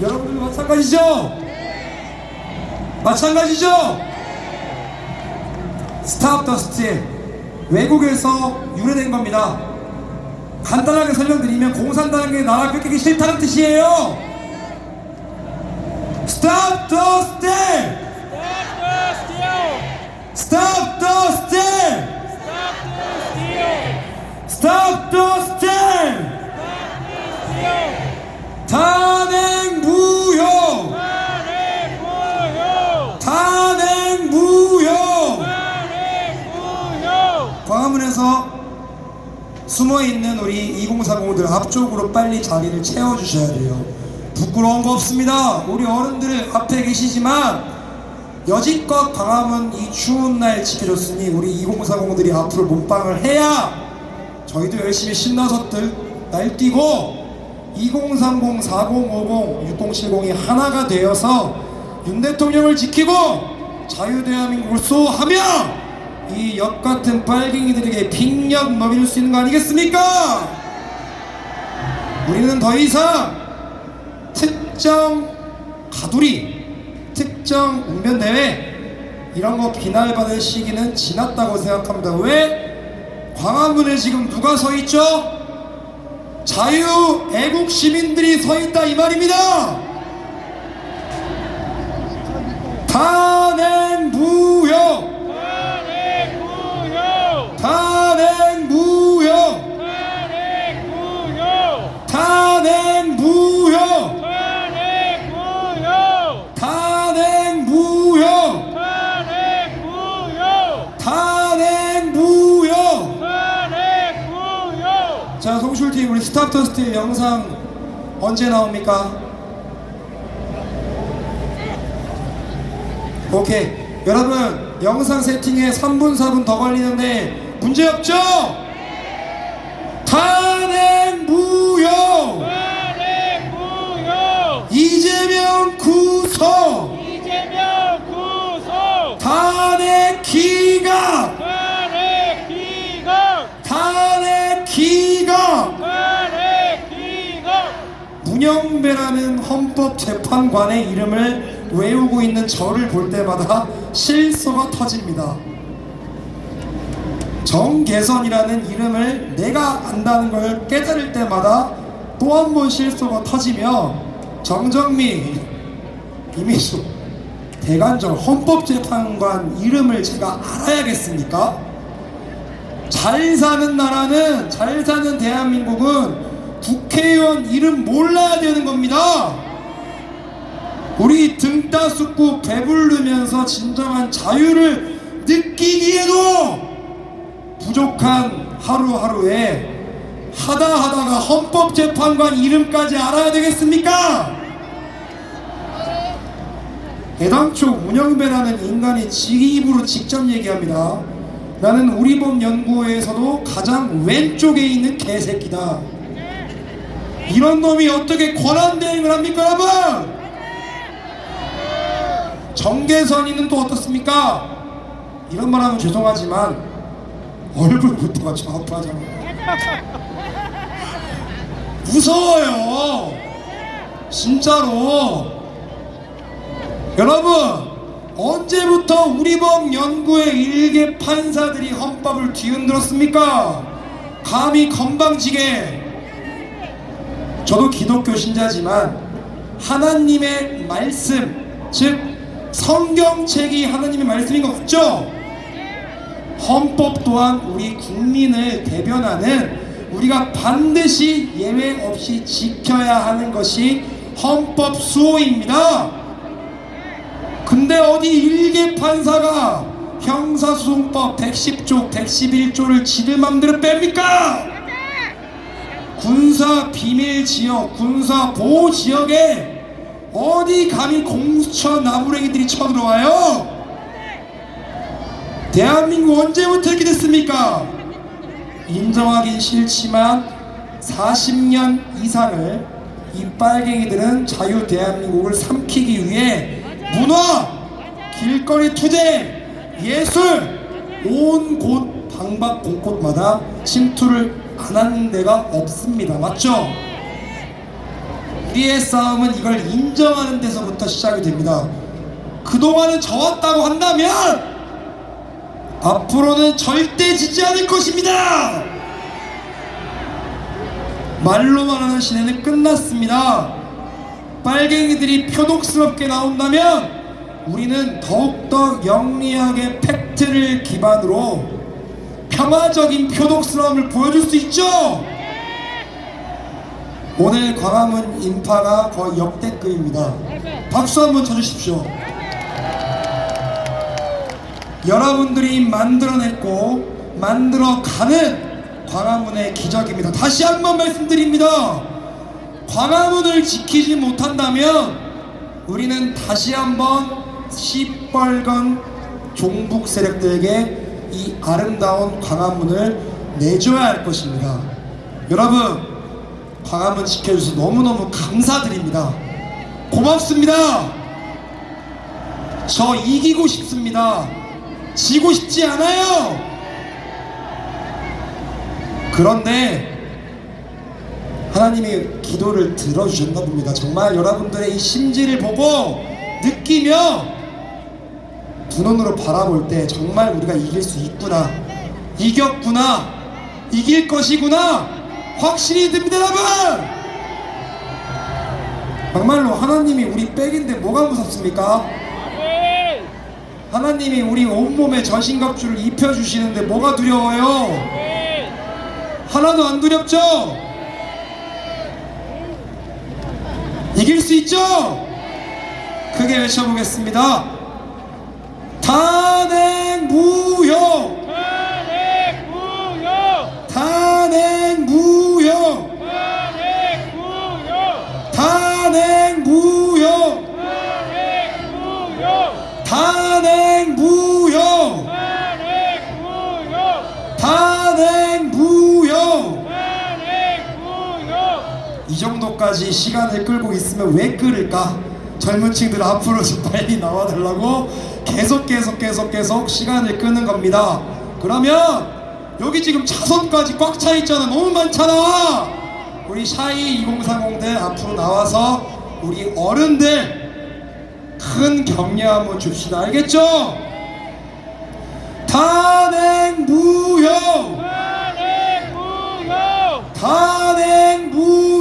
여러분들 마찬가지죠? 마찬가지죠? 스탑 더 스틸 외국에서 유래된 겁니다. 간단하게 설명드리면 공산당에 나라 뺏기기 싫다는 뜻이에요. 스탑 더 스틸 스탑 더 스틸 스탑 더 스틸 탄핵 광화문에서 숨어있는 우리 2040들 앞쪽으로 빨리 자리를 채워주셔야 돼요. 부끄러운 거 없습니다. 우리 어른들 앞에 계시지만 여지껏 광화문 이 추운 날 지켜줬으니 우리 2040들이 앞으로 몸빵을 해야 저희도 열심히 신나서 들, 날뛰고 2030, 4050, 6070이 하나가 되어서 윤 대통령을 지키고 자유대한민국을 수호하며 이 역 같은 빨갱이들에게 빅력 먹일 수 있는 거 아니겠습니까? 우리는 더 이상 특정 가두리, 특정 웅변대회 이런 거 비난받을 시기는 지났다고 생각합니다. 왜? 광화문에 지금 누가 서 있죠? 자유 애국 시민들이 서 있다 이 말입니다. 탄핵 무효, 스틸 영상 언제 나옵니까? 오케이. 여러분, 영상 세팅에 3분, 4분 더 걸리는데 문제 없죠? 탄 문영배라는 헌법재판관의 이름을 외우고 있는 저를 볼 때마다 실소가 터집니다. 정개선이라는 이름을 내가 안다는 걸 깨달을 때마다 또 한 번 실소가 터지며 정정미 이미수 대관절 헌법재판관 이름을 제가 알아야겠습니까? 잘 사는 나라는 잘 사는 대한민국은 국회의원 이름 몰라야 되는 겁니다. 우리 등 따숩고 배부르면서 진정한 자유를 느끼기에도 부족한 하루하루에 하다 하다가 헌법재판관 이름까지 알아야 되겠습니까? 애당초 문영배라는 인간이 지 입으로 직접 얘기합니다. 나는 우리 법 연구회에서도 가장 왼쪽에 있는 개새끼다. 이런 놈이 어떻게 권한 대행을 합니까, 여러분? 정계선이는 또 어떻습니까? 이런 말 하면 죄송하지만 얼굴부터가 저 아파하잖아요. 무서워요. 진짜로. 여러분 언제부터 우리 법 연구의 일개 판사들이 헌법을 뒤흔들었습니까? 감히 건방지게 저도 기독교 신자지만 하나님의 말씀 즉 성경책이 하나님의 말씀인 거 맞죠? 헌법 또한 우리 국민을 대변하는 우리가 반드시 예외 없이 지켜야 하는 것이 헌법 수호입니다. 근데 어디 일개 판사가 형사소송법 110조, 111조를 지들 맘대로 뺍니까? 군사 비밀 지역, 군사 보호 지역에 어디 감히 공수처 나부랭이들이 쳐들어와요? 대한민국 언제부터 이렇게 됐습니까? 인정하긴 싫지만 40년 이상을 이 빨갱이들은 자유 대한민국을 삼키기 위해 문화, 길거리 투쟁, 예술 온 곳 방방 곳곳마다 침투를 안 하는 데가 없습니다. 맞죠? 우리의 싸움은 이걸 인정하는 데서부터 시작이 됩니다. 그동안은 져왔다고 한다면 앞으로는 절대 지지 않을 것입니다. 말로만 하는 시대는 끝났습니다. 빨갱이들이 표독스럽게 나온다면 우리는 더욱더 영리하게 팩트를 기반으로 평화적인 표독스러움을 보여줄 수 있죠. 오늘 광화문 인파가 거의 역대급입니다. 박수 한번 쳐주십시오. 여러분들이 만들어냈고 만들어가는 광화문의 기적입니다. 다시 한번 말씀드립니다. 광화문을 지키지 못한다면 우리는 다시 한번 시뻘건 종북 세력들에게 이 아름다운 광화문을 내줘야 할 것입니다. 여러분, 광화문 지켜주셔서 너무너무 감사드립니다. 고맙습니다. 저 이기고 싶습니다. 지고 싶지 않아요. 그런데 하나님이 기도를 들어주셨나 봅니다. 정말 여러분들의 이 심지를 보고 느끼며 두 눈으로 바라볼 때 정말 우리가 이길 수 있구나. 이겼구나. 이길 것이구나. 확실히 듭니다, 여러분! 정말로 하나님이 우리 백인데 뭐가 무섭습니까? 하나님이 우리 온몸에 전신갑주를 입혀주시는데 뭐가 두려워요? 하나도 안 두렵죠? 이길 수 있죠? 크게 외쳐보겠습니다. 탄핵 탄핵 무효. 무효! 탄핵 탄핵 무효. 무효! 탄핵 무효. 이 정도까지 시간을 끌고 있으면 왜 끌을까? 젊은 층들 앞으로 좀 빨리 나와달라고 계속 계속 계속 계속 시간을 끄는 겁니다. 그러면 여기 지금 차선까지 꽉 차 있잖아. 너무 많잖아. 우리 샤이 2030들 앞으로 나와서 우리 어른들 큰 격려 한번 줍시다. 알겠죠? 탄핵 무효! 탄핵 무효! 탄핵 무효!